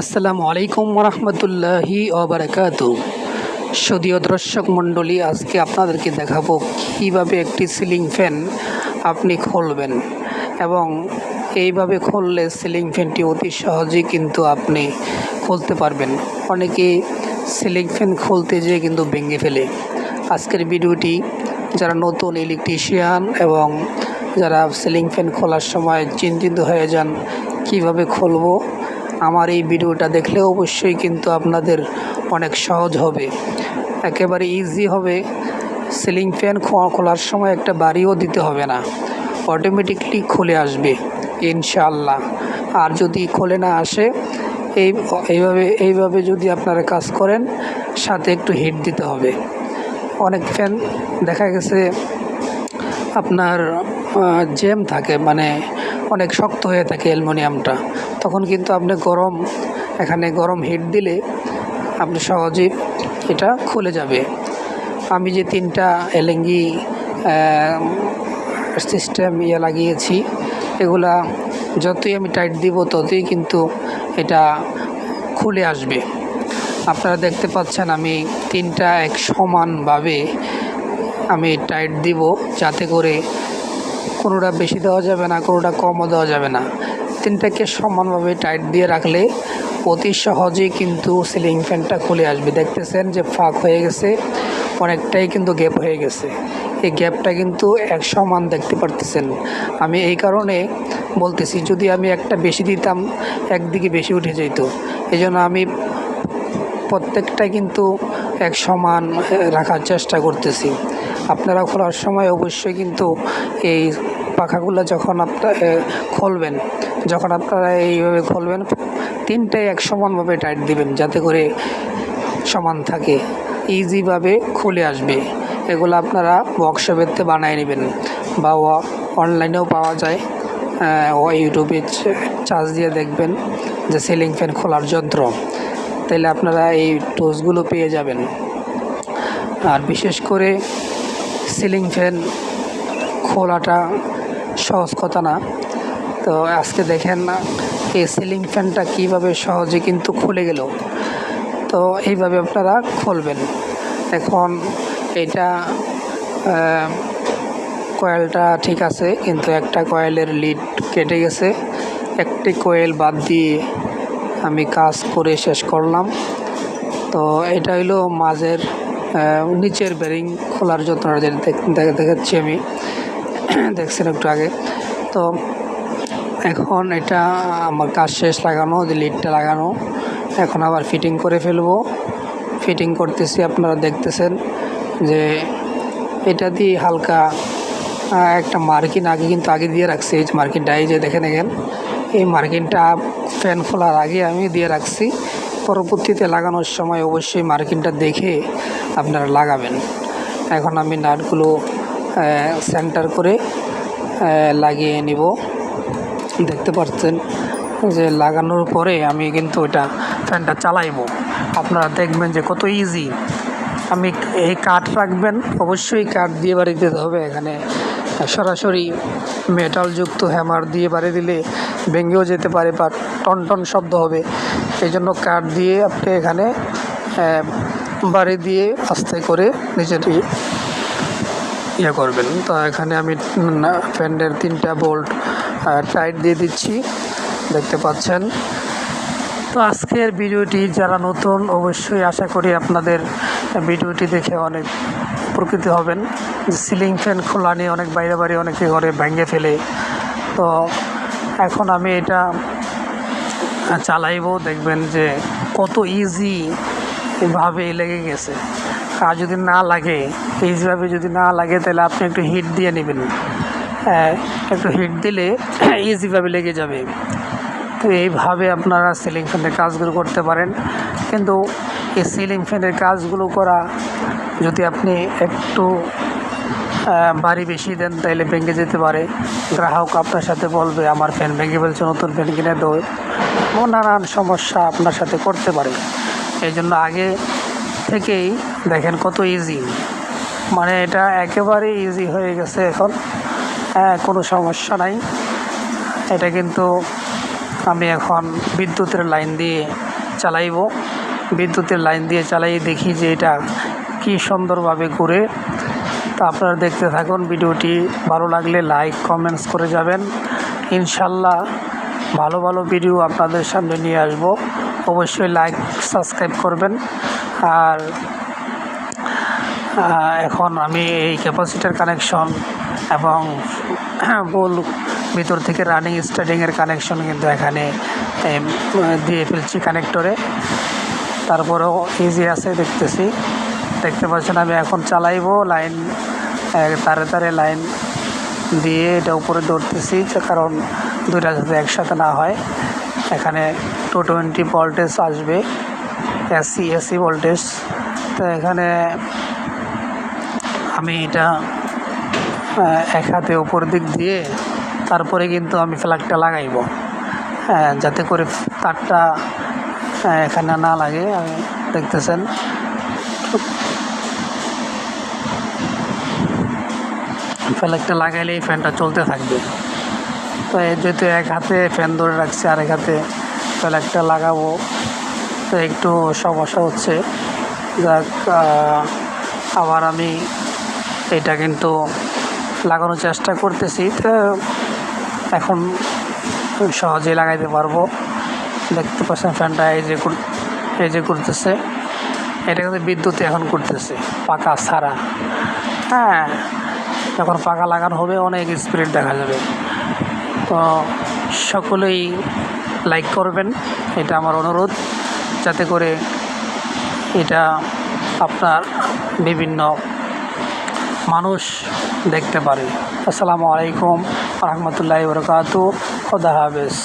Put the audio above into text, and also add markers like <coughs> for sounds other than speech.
আসসালামু আলাইকুম রহমতুল্লাহি ওবরাকাত। সদীয় দর্শক মণ্ডলী, আজকে আপনাদেরকে দেখাবো কীভাবে একটি সিলিং ফ্যান আপনি খুলবেন এবং এইভাবে খুললে সিলিং ফ্যানটি অতি সহজেই কিন্তু আপনি খুলতে পারবেন। অনেকে সিলিং ফ্যান খুলতে যেয়ে কিন্তু ভেঙে ফেলে। আজকের ভিডিওটি যারা নতুন ইলেকট্রিশিয়ান এবং যারা সিলিং ফ্যান খোলার সময় চিন্তিত হয়ে যান, কীভাবে খুলবো আমার এই ভিডিওটা দেখলে অবশ্যই কিন্তু আপনাদের অনেক সহজ হবে। একেবারে ইজি হবে। সিলিং ফ্যান খোলার সময় একটা বাড়িও দিতে হবে না। অটোমেটিকলি খুলে আসবে, ইনশাআল্লাহ। আর যদি খুলে না আসে, এই, এইভাবে এইভাবে যদি আপনারা কাজ করেন, সাথে একটু হিট দিতে হবে। অনেক ফ্যান দেখা গেছে, আপনার জ্যাম থাকে মানে অনেক শক্ত হয়ে থাকে অ্যালুমিনিয়ামটা। তখন কিন্তু আপনি গরম, এখানে গরম হিট দিলে আপনি সহজেই এটা খুলে যাবে। আমি যে তিনটা এলেঙ্গি সিস্টেম ইয়ে লাগিয়েছি, এগুলা যতই আমি টাইট দিব ততই কিন্তু এটা খুলে আসবে। আপনারা দেখতে পাচ্ছেন আমি তিনটা এক সমানভাবে আমি টাইট দিব, যাতে করে কোনোটা বেশি দেওয়া যাবে না, কোনোটা কমও দেওয়া যাবে না। তিনটাকে সমানভাবে টাইট দিয়ে রাখলে অতি সহজেই কিন্তু সিলিং ফ্যানটা খুলে আসবে। দেখতেছেন যে ফাঁক হয়ে গেছে, অনেকটাই কিন্তু গ্যাপ হয়ে গেছে। এই গ্যাপটা কিন্তু এক সমান দেখতে পারতেছেন। আমি এই কারণে বলতেছি, যদি আমি একটা বেশি দিতাম, একদিকে বেশি উঠে যেত এই আমি প্রত্যেকটা কিন্তু এক সমান রাখার চেষ্টা করতেছি। আপনারা খোলার সময় অবশ্যই কিন্তু এই পাখাগুলো যখন আপনার খুলবেন যখন আপনারা এইভাবে খুলবেন, তিনটাই এক সমানভাবে টাইট দিবেন যাতে করে সমান থাকে। ইজিভাবে খুলে আসবে। এগুলো আপনারা ওয়ার্কশপেতে বানিয়ে নেবেন বা অনলাইনেও পাওয়া যায়। ও ইউটিউবে চার্জ দিয়ে দেখবেন যে সিলিং ফ্যান খোলার যন্ত্র। তাহলে আপনারা এই টোসগুলো পেয়ে যাবেন। আর বিশেষ করে সিলিং ফ্যান খোলাটা সহজ কথা না। তো আজকে দেখেন না, এই সিলিং ফ্যানটা কীভাবে সহজে কিন্তু খুলে গেল। তো এইভাবে আপনারা খুলবেন। এখন এটা কয়েলটা ঠিক আছে, কিন্তু একটা কয়েলের লিড কেটে গেছে। একটি কয়েল বাদ দিয়ে আমি কাজ করে শেষ করলাম। তো এটা হইল মাঝের নিচের বেরিং খোলার যন্ত্রটা দেখাচ্ছি আমি। <coughs> দেখছেন একটু আগে। তো এখন এটা আমার কাজ শেষ লাগানো যে লিডটা লাগানো। এখন আবার ফিটিং করে ফেলব। ফিটিং করতেছি, আপনারা দেখতেছেন যে এটা দিয়ে হালকা একটা মার্কিন আগে কিন্তু আগে দিয়ে রাখছি। এই মার্কিনটা এই যে দেখে দেখেন এই মার্কিনটা ফ্যান খোলার আগে আমি দিয়ে রাখছি। পরবর্তীতে লাগানোর সময় অবশ্যই মার্কিনটা দেখে আপনারা লাগাবেন। এখন আমি নাটগুলো সেন্টার করে লাগিয়ে নিব। দেখতে পাচ্ছেন যে লাগানোর পরে আমি কিন্তু এটা ফ্যানটা চালাইব। আপনারা দেখবেন যে কত ইজি আমি এই কাঠ রাখবেন, অবশ্যই কাঠ দিয়ে বাড়ি দিতে হবে। এখানে সরাসরি মেটালযুক্ত হ্যামার দিয়ে বাড়ি দিলে ভেঙেও যেতে পারে বা টন টন শব্দ হবে। সেই জন্য কাঠ দিয়ে আপনি এখানে বাড়ি দিয়ে আস্তে করে নিজেরই ইয়ে করবেন। তো এখানে আমি ফ্যানের তিনটা বোল্ট টাইট দিয়ে দিচ্ছি। দেখতে পাচ্ছেন। তো আজকের ভিডিওটি যারা নতুন, অবশ্যই আশা করি আপনাদের ভিডিওটি দেখে অনেক প্রকৃতি হবেন। সিলিং ফ্যান খোলা নিয়ে অনেক বাইরে বাইরে অনেকে ঘরে ভেঙে ফেলে। তো এখন আমি এটা চালাইব, দেখবেন যে কত ইজি ভাবে লেগে গেছে। আর যদি না লাগে এইভাবে যদি না লাগে, তাহলে আপনি একটু হিট দিয়ে নেবেন। একটু হিট দিলে ইজিভাবে লেগে যাবে। তো এইভাবে আপনারা সিলিং ফ্যানের কাজগুলো করতে পারেন। কিন্তু এই সিলিং ফ্যানের কাজগুলো করা যদি আপনি একটু বাড়ি বেশি দেন তাইলে ভেঙে যেতে পারে। গ্রাহক আপনার সাথে বলবে, আমার ফ্যান ভেঙে ফেলছে, নতুন ফ্যান কিনে ও নানান সমস্যা আপনার সাথে করতে পারে। এই জন্য আগে থেকেই দেখেন কত ইজি মানে এটা একেবারে ইজি হয়ে গেছে এখন। হ্যাঁ কোনো সমস্যা নাই। এটা কিন্তু আমি এখন বিদ্যুতের লাইন দিয়ে চালাইব। বিদ্যুতের লাইন দিয়ে চালাই দেখি যে এটা কি সুন্দরভাবে ঘুরে। তো আপনারা দেখতে থাকুন, ভিডিওটি ভালো লাগলে লাইক, কমেন্টস করে যাবেন। ইনশাল্লাহ ভালো ভালো ভিডিও আপনাদের সামনে নিয়ে আসব। অবশ্যই লাইক, সাবস্ক্রাইব করবেন। আর এখন আমি এই ক্যাপাসিটার কানেকশন এবং <clears throat> বল ভিতর থেকে রানিং স্টার্টিংয়ের কানেকশন কিন্তু এখানে দিয়ে ফেলছি কানেক্টরে তারপরেও ইজি আছে দেখতেছি। দেখতে পাচ্ছেন আমি এখন চালাইবো লাইন তারে তারে লাইন দিয়ে এটা উপরে যে কারণ দুইটা যাতে একসাথে না হয়। এখানে টু টোয়েন্টি ভোল্টেজ আসবে এসি এসি ভোল্টেজ তো এখানে আমি এটা এক হাতে উপর দিক দিয়ে তারপরে কিন্তু আমি ফ্ল্যাগটা লাগাইব। যাতে করে তারটা এখানে না লাগে আমি দেখতেছেন। ফ্ল্যাগটা লাগাইলেই ফ্যানটা চলতে থাকবে। তো যেহেতু এক হাতে ফ্যান ধরে রাখছি আর এক হাতে ফ্ল্যাগটা লাগাবো, তো একটু সমস্যা হচ্ছে। যাক আবার আমি এটা কিন্তু লাগানোর চেষ্টা করতেছি। তো এখন সহজেই লাগাইতে পারব। দেখতে পাচ্ছেন ফ্যানটা এই যে এই যে করতেছে এটা কিন্তু বিদ্যুতে এখন করতেছে পাকা ছাড়া। হ্যাঁ যখন পাকা লাগানো হবে, অনেক স্পিড দেখা যাবে। তো সকলেই লাইক করবেন, এটা আমার অনুরোধ। যাতে করে এটা আপনার বিভিন্ন মানুষ দেখতে পারে। আসসালামু আলাইকুম রহমতুল্লাহ বরকাত খোদা হাফেজ।